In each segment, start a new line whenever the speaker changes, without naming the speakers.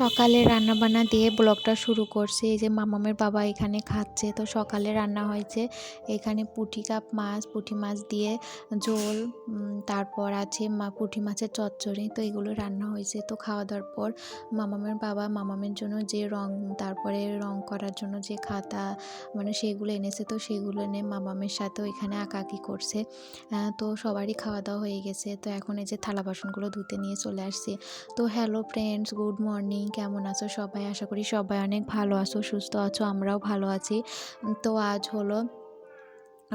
সকালে রান্নাবান্না দিয়ে ব্লগটা শুরু করছি। এই যে মামামের বাবা এখানে খাচ্ছে, তো সকালে রান্না হয়েছে। এখানে পুঁটি কাপ মাছ, পুঁটি মাছ দিয়ে ঝোল তারপর আছে মা, পুঁটি মাছের চচ্চড়ি, তো এগুলো রান্না হয়েছে। তো খাওয়া দাওয়ার পর মামামের বাবা মামামের জন্য যে রং, তারপরে রং করার জন্য যে খাতা মানে সেগুলো এনেছে, তো সেগুলো এনে মামামের সাথে ওইখানে আঁকাআঁকি করছে। তো সবারই খাওয়া দাওয়া হয়ে গেছে। তো এখন এই যে থালা বাসনগুলো ধুতে নিয়ে চলে আসছি। তো হ্যালো ফ্রেন্ডস, গুড মর্নিং। কেমন আছো সবাই? আশা করি সবাই অনেক ভালো আছো, সুস্থ আছো, আমরাও ভালো আছি। তো আজ হলো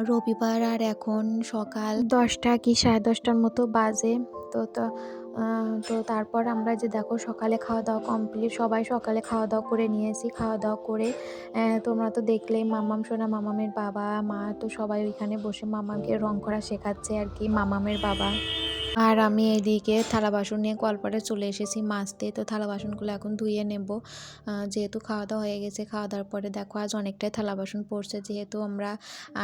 রবিবার আর এখন সকাল দশটা কি সাড়ে দশটার মতো বাজে। তো তো তো তারপর আমরা যে দেখো সকালে খাওয়া দাওয়া কমপ্লিট সবাই সকালে খাওয়া দাওয়া করে নিয়েছি, খাওয়া দাওয়া করে তোমরা তো দেখলেই মামাম সোনা, মামামের বাবা, মা তো সবাই ওইখানে বসে মামামকে রং করা শেখাচ্ছে আর কি, মামামের বাবা। আর আমি এদিকে থালা বাসন নিয়ে কলপারে চলে এসেছি মাজতে তো থালা বাসনগুলো এখন ধুয়ে নেব। যেহেতু খাওয়া দাওয়া হয়ে গেছে খাওয়া দাওয়ার পরে দেখো আজ অনেকটাই থালা বাসন পড়ছে। যেহেতু আমরা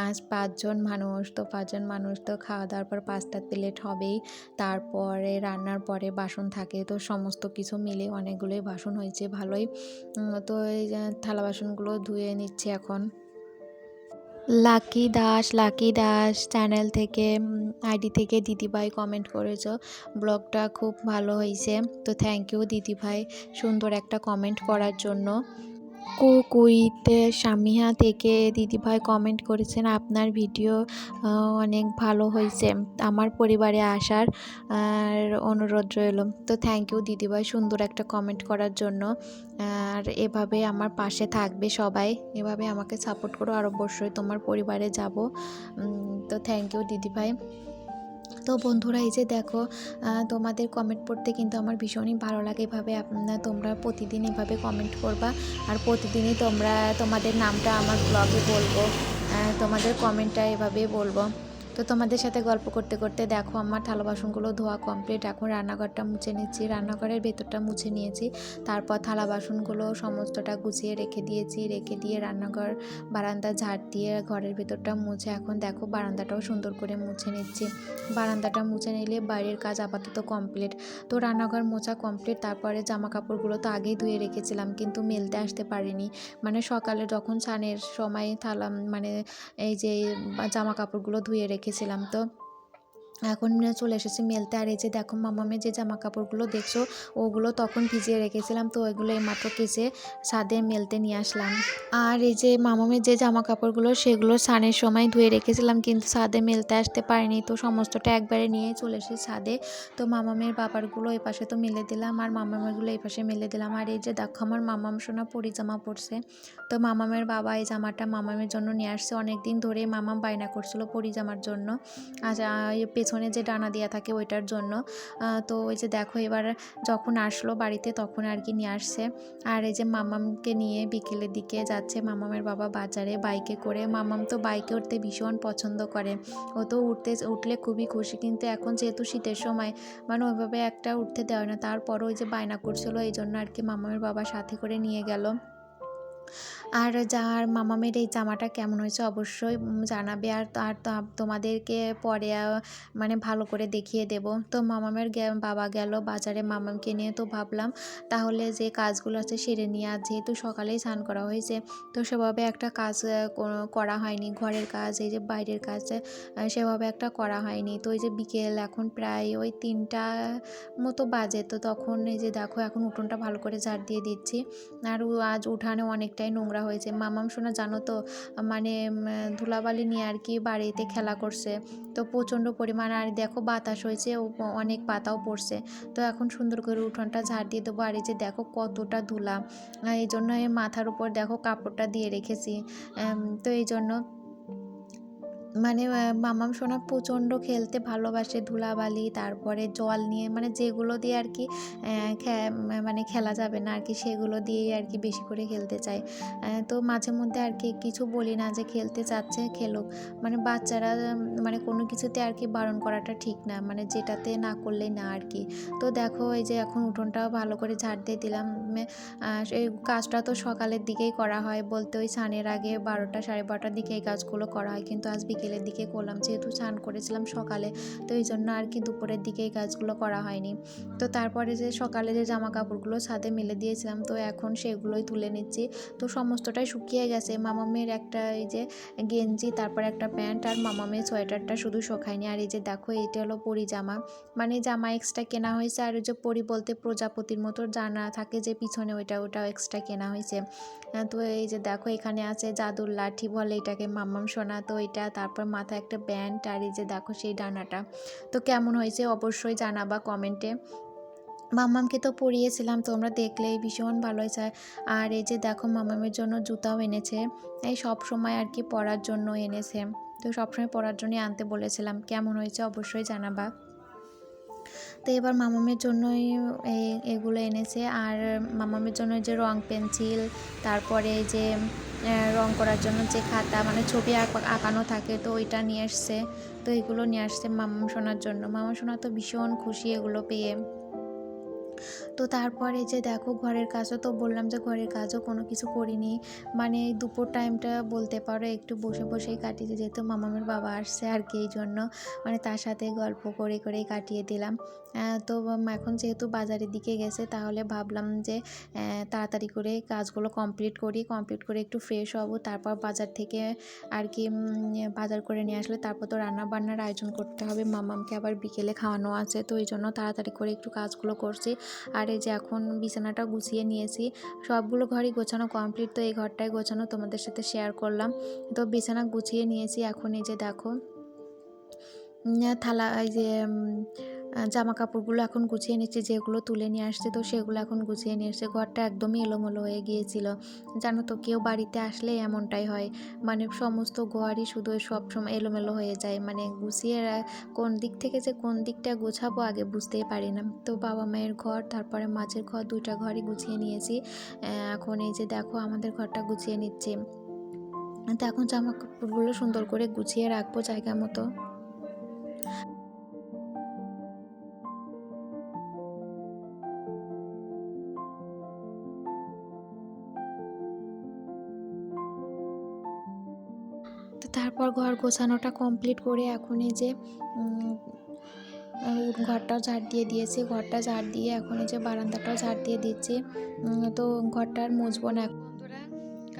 আজ পাঁচজন মানুষ, তো পাঁচজন মানুষ তো খাওয়া দাওয়ার পর পাঁচটা প্লেট হবেই। তারপরে রান্নার পরে বাসন থাকে, তো সমস্ত কিছু মিলে অনেকগুলোই বাসন হয়েছে, ভালোই। তো এই থালা বাসনগুলো ধুয়ে নিচ্ছে এখন। লাকি দাস লাকি দাস চ্যানেল থেকে আইডি থেকে দিদিভাই কমেন্ট করেছ। ব্লগটা খুব ভালো হয়েছে। তো থ্যাংক ইউ দিদিভাই সুন্দর একটা কমেন্ট করার জন্য। কুকুইতে সামিহা থেকে দিদিভাই কমেন্ট করেছেন, আপনার ভিডিও অনেক ভালো হয়েছে। আমার পরিবারে আসার অনুরোধ রইল। তো থ্যাংক ইউ দিদিভাই সুন্দর একটা কমেন্ট করার জন্য। আর এভাবে আমার পাশে থাকবে সবাই। এভাবে আমাকে সাপোর্ট করো। আর অবশ্যই তোমার পরিবারে যাব। তো থ্যাংক ইউ দিদিভাই। তো বন্ধুরা, এই যে দেখো তোমাদের কমেন্ট পড়তে কিন্তু আমার ভীষণই ভালো লাগে এভাবে তোমরা প্রতিদিন এভাবে কমেন্ট করবা। আর প্রতিদিনই তোমরা তোমাদের নামটা আমার ব্লগে বলব তোমাদের কমেন্টটা এভাবে বলব। তো তোমাদের সাথে গল্প করতে করতে দেখো আমার থালা বাসনগুলো ধোয়া কমপ্লিট এখন রান্নাঘরটা মুছে নিচ্ছি। রান্নাঘরের ভেতরটা মুছে নিয়েছি। তারপর থালা বাসনগুলো সমস্তটা গুছিয়ে রেখে দিয়েছি। রেখে দিয়ে রান্নাঘর বারান্দা ঝাড় দিয়ে ঘরের ভেতরটা মুছে এখন দেখো বারান্দাটাও সুন্দর করে মুছে নিচ্ছি। বারান্দাটা মুছে নিলে বাইরের কাজ আপাতত কমপ্লিট তো রান্নাঘর মোছা কমপ্লিট তারপরে জামা কাপড়গুলো তো আগেই ধুয়ে রেখেছিলাম, কিন্তু মেলতে আসতে পারিনি। মানে সকালে যখন স্নানের সময় থালা মানে এই যে জামা কাপড়গুলো ধুয়ে রেখেছিলাম তো এখন চলে এসেছি মেলতে। আর এই যে দেখো মামামের যে জামা কাপড়গুলো দেখছ, ওগুলো তখন ভিজিয়ে রেখেছিলাম, তো ওইগুলো এইমাত্র কেসে ছাদে মেলতে নিয়ে আসলাম। আর এই যে মামামের যে জামা কাপড়গুলো সেগুলো সানের সময় ধুয়ে রেখেছিলাম, কিন্তু ছাদে মেলতে আসতে পারিনি, তো সমস্তটা একবারে নিয়ে চলে এসেছি ছাদে। তো মামামের বাবারগুলো এই পাশে তো মেলে দিলাম, আর মামামেরগুলো এই পাশে মেলে দিলাম। আর এই যে দেখো, আমার মামাম সোনা পরি জামা পরছে। তো মামামের বাবা এই জামাটা মামামের জন্য নিয়ে আসছে। অনেক দিন ধরে মামাম বায়না করছিল পরি জামার জন্য। আর পেছনে যে ডানা দেওয়া থাকে ওইটার জন্য। তো ওই যে দেখো এবার যখন আসলো বাড়িতে তখন আর কি নিয়ে আসছে। আর এই যে মামামকে নিয়ে বিকেলের দিকে যাচ্ছে মামামের বাবা বাজারে বাইকে করে। মামাম তো বাইকে উঠতে ভীষণ পছন্দ করে। ও তো উঠতে, উঠলে খুবই খুশি। কিন্তু এখন যেহেতু শীতের সময় মানে ওইভাবে একটা উঠতে দেওয়া না। তারপরও ওই যে বায়না করছিল এই জন্য আর কি মামামের বাবা সাথে করে নিয়ে গেল। আর যার মামামের এই জামাটা কেমন হয়েছে অবশ্যই জানাবে। আর আর তোমাদেরকে পরে মানে ভালো করে দেখিয়ে দেব। তো মামামের বাবা গেল বাজারে মামামকে নিয়ে। তো ভাবলাম তাহলে যে কাজগুলো আছে সেরে নিয়ে আর যেহেতু সকালেই স্নান করা হয়েছে, তো সেভাবে একটা কাজ করা হয়নি। ঘরের কাজ, এই যে বাইরের কাজ সেভাবে একটা করা হয়নি। তো এই যে বিকেল, এখন প্রায় ওই তিনটা মতো বাজে। তো তখন এই যে দেখো, এখন উঠোনটা ভালো করে ঝাড় দিয়ে দিচ্ছি। আর আজ উঠানে অনেকটাই নোংরা হয়েছে। মামাম শোনা জানো তো মানে ধুলাবালি নিয়ে আর কি বাড়িতে খেলা করছে। তো প্রচণ্ড পরিমাণ, আর দেখো বাতাস হয়েছে অনেক পাতাও পড়ছে। তো এখন সুন্দর করে উঠোনটা ঝাড় দিয়ে দেবো। আর এই যে দেখো কতটা ধুলা। এই জন্য মাথার উপর দেখো কাপড়টা দিয়ে রেখেছি। তো এই জন্য মানে মামাম সোনা প্রচণ্ড খেলতে ভালোবাসে ধুলাবালি, তারপরে জল নিয়ে মানে যেগুলো দিয়ে আর কি মানে খেলা যাবে না আর কি, সেগুলো দিয়েই আর কি বেশি করে খেলতে চায়। তো মাঝে মধ্যে আর কি কিছু বলি না যে খেলতে চাচ্ছে, খেলুক। মানে বাচ্চারা মানে কোনো কিছুতে আর কি বারণ করাটা ঠিক না মানে যেটাতে না করলেই না আর কি। তো দেখো এই যে এখন উঠোনটাও ভালো করে ঝাড় দিয়ে দিলাম এই কাজটা তো সকালের দিকেই করা হয়, বলতে ওই স্নানের আগে বারোটা সাড়ে বারোটার দিকে এই কাজগুলো করা হয়, কিন্তু আজ বিকেলের দিকে করলাম, যেহেতু স্নান করেছিলাম সকালে, তো এই জন্য আর কি দুপুরের দিকে এই কাজগুলো করা হয়নি। তো তারপরে যে সকালে যে জামা কাপড়গুলো ছাদে মেলে দিয়েছিলাম, তো এখন সেগুলোই তুলে নিচ্ছি। তো সমস্তটাই শুকিয়ে গেছে। মামামের একটা এই যে গেঞ্জি, তারপর একটা প্যান্ট আর মামামের সোয়েটারটা শুধু শোকায়নি। আর এই যে দেখো, এইটা হলো পরি জামা। মানে জামা এক্সট্রা কেনা হয়েছে। আর ওই যে পরি বলতে প্রজাপতির মতো জানা থাকে যে পিছনে ওইটা, ওটাও এক্সট্রা কেনা হয়েছে। তো এই যে দেখো, এখানে আছে জাদুর লাঠি বলে, এটাকে মামাম সোনা, তো এটা তারপর মাথায় একটা ব্যান্ড আর এই যে দেখো সেই ডানাটা। তো কেমন হয়েছে অবশ্যই জানাবা কমেন্টে মাম্মামকে তো পরিয়েছিলাম, তোমরা দেখলেই ভীষণ ভালো হয়েছে আর এই যে দেখো মাম্মামের জন্য জুতাও এনেছে, এই সব সময় আর কি পরার জন্য এনেছে। তো সবসময় পরার জন্যই আনতে বলেছিলাম, কেমন হয়েছে অবশ্যই জানাবা। তো এবার মামামের জন্যই এগুলো এনেছে। আর মামামের জন্য যে রং পেন্সিল, তারপরে যে রং করার জন্য যে খাতা মানে ছবি আঁকা- আঁকানো থাকে, তো ওইটা নিয়ে আসছে। তো এগুলো নিয়ে আসছে মামা শোনার জন্য। মামা শোনা তো ভীষণ খুশি এগুলো পেয়ে। তো তারপরে যে দেখো ঘরের কাজও তো বললাম যে ঘরের কাজও কোনো কিছু করিনি। মানে দুপুর টাইমটা বলতে পারো একটু বসে বসেই কাটিয়েছে, যেহেতু মামামের বাবা আসছে আর কি এই জন্য। মানে তার সাথে গল্প করে করেই কাটিয়ে দিলাম। তো এখন যেহেতু বাজারের দিকে গেছে, তাহলে ভাবলাম যে তাড়াতাড়ি করে কাজগুলো কমপ্লিট করি। কমপ্লিট করে একটু ফ্রেশ হব, তারপর বাজার থেকে আর কি বাজার করে নিয়ে আসলে তারপর তো রান্না বান্নার আয়োজন করতে হবে। মামামকে আবার বিকেলে খাওয়ানো আছে, তো এই জন্য তাড়াতাড়ি করে একটু কাজগুলো করছি। আর এই যে এখন বিছানাটা গুছিয়ে নিয়েছি, সবগুলো ঘরই গোছানো কমপ্লিট তো এই ঘরটাই গোছানো তোমাদের সাথে শেয়ার করলাম। তো বিছানা গুছিয়ে নিয়েছি এখন এই যে দেখো থালা, এই যে জামা কাপড়গুলো এখন গুছিয়ে নিচ্ছি, যেগুলো তুলে নিয়ে আসছে তো সেগুলো এখন গুছিয়ে নিয়ে এসছে ঘরটা একদমই এলোমেলো হয়ে গিয়েছিল। জানো তো, কেউ বাড়িতে আসলে এমনটাই হয়। মানে সমস্ত ঘরই শুধু সবসময় এলোমেলো হয়ে যায়। মানে গুছিয়ে কোন দিক থেকে যে কোন দিকটা গোছাবো আগে বুঝতেই পারি না। তো বাবা মায়ের ঘর, তারপরে মাঝের ঘর, দুইটা ঘরই গুছিয়ে নিয়েছি। এখন এই যে দেখো আমাদের ঘরটা গুছিয়ে নিচ্ছে। তো এখন জামা কাপড়গুলো সুন্দর করে গুছিয়ে রাখব জায়গা মতো। তো তারপর ঘর গোছানোটা কমপ্লিট করে এখন এই যে ঘরটাও ঝাড় দিয়ে দিয়েছে। ঘরটা ঝাড় দিয়ে এখন এই যে বারান্দাটাও ঝাড় দিয়ে দিচ্ছে। তো ঘরটা আর মুছবো না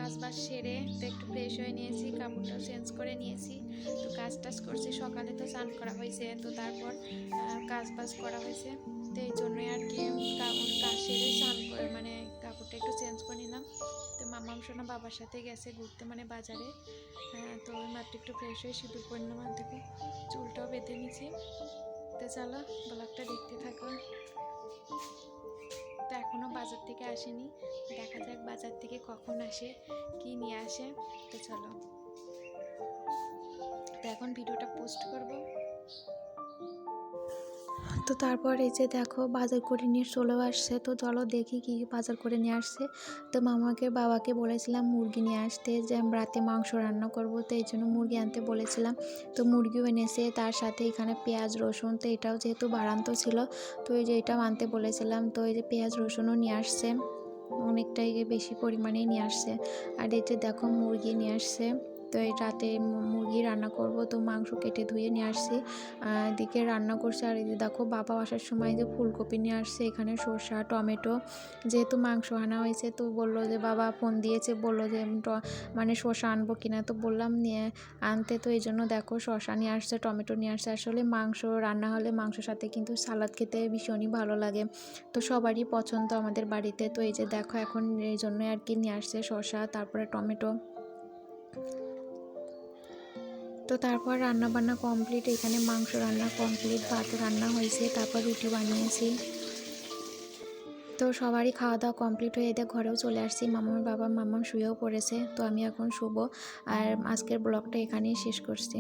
কাজ বাজ সেরে তো একটু ফ্রেশ হয়ে নিয়েছি, কাপড়টাও চেঞ্জ করে নিয়েছি। তো কাজ টাজ করছি, সকালে তো স্নান করা হয়েছে, তো তারপর কাজ বাজ করা হয়েছে। তো এই জন্যই আর কি কাজ সেরে স্নান করে মানে কাপড়টা একটু চেঞ্জ করে নিলাম। তো মামাম সোনা বাবার সাথে গেছে ঘুরতে মানে বাজারে। তো মাত্র একটু ফ্রেশ হয়ে সিঁদুর পরে নিলাম থেকে চুলটাও বেঁধে নিয়েছি। তো চলো ব্লগটা দেখতে থাকো। তো এখনও বাজার থেকে আসেনি। দেখা যাক বাজার থেকে কখন আসে, কি নিয়ে আসে। তো চলো। তো এখন ভিডিওটা পোস্ট করব। তো তারপর এই যে দেখো বাজার করে নিয়ে চলেও আসছে, তো চলো দেখি কি বাজার করে নিয়ে আসছে। তো মামাকে, বাবাকে বলেছিলাম মুরগি নিয়ে আসতে যে রাতে মাংস রান্না করব, তো এই জন্য মুরগি আনতে বলেছিলাম। তো মুরগিও এনেছে, তার সাথে এখানে পেঁয়াজ, রসুন, তো এটাও যেহেতু বাড়ান্ত ছিল, তো এই যে এটাও আনতে বলেছিলাম। তো এই যে পেঁয়াজ, রসুনও নিয়ে আসছে, অনেকটাই বেশি পরিমাণেই নিয়ে আসছে। আর এই যে দেখো মুরগি নিয়ে আসছে। তো এই রাতে মুরগি রান্না করব, তো মাংস কেটে ধুয়ে নিয়ে আসছি। এদিকে রান্না করছে আর যে দেখো বাবা আসার সময় যে ফুলকপি নিয়ে আসছে, এখানে শসা টমেটো। যেহেতু মাংস আনা হয়েছে, তো বলল যে বাবা ফোন দিয়েছে, বলল যে মানে শসা আনব কিনা, তো বললাম নিয়ে আনতে। তো এই জন্য দেখো শসা নিয়ে আসছে, টমেটো নিয়ে আসছে। আসলে মাংস রান্না হলে মাংসের সাথে কিন্তু সালাদ খেতে ভীষণই ভালো লাগে। তো সবারই পছন্দ আমাদের বাড়িতে। তো এই যে দেখো এখন এই জন্য আর কি নিয়ে আসছে শসা তারপরে টমেটো। তো তারপর রান্না বান্না কমপ্লিট এখানে মাংস রান্না কমপ্লিট ভাত রান্না হয়েছে, তারপর রুটি বানিয়েছি। তো সবারই খাওয়া দাওয়া কমপ্লিট হয়ে এদের ঘরেও চলে আসছি। মামার বাবা মামা শুয়েও পড়েছে, তো আমি এখন শুবো। আর আজকের ব্লগটা এখানেই শেষ করছি।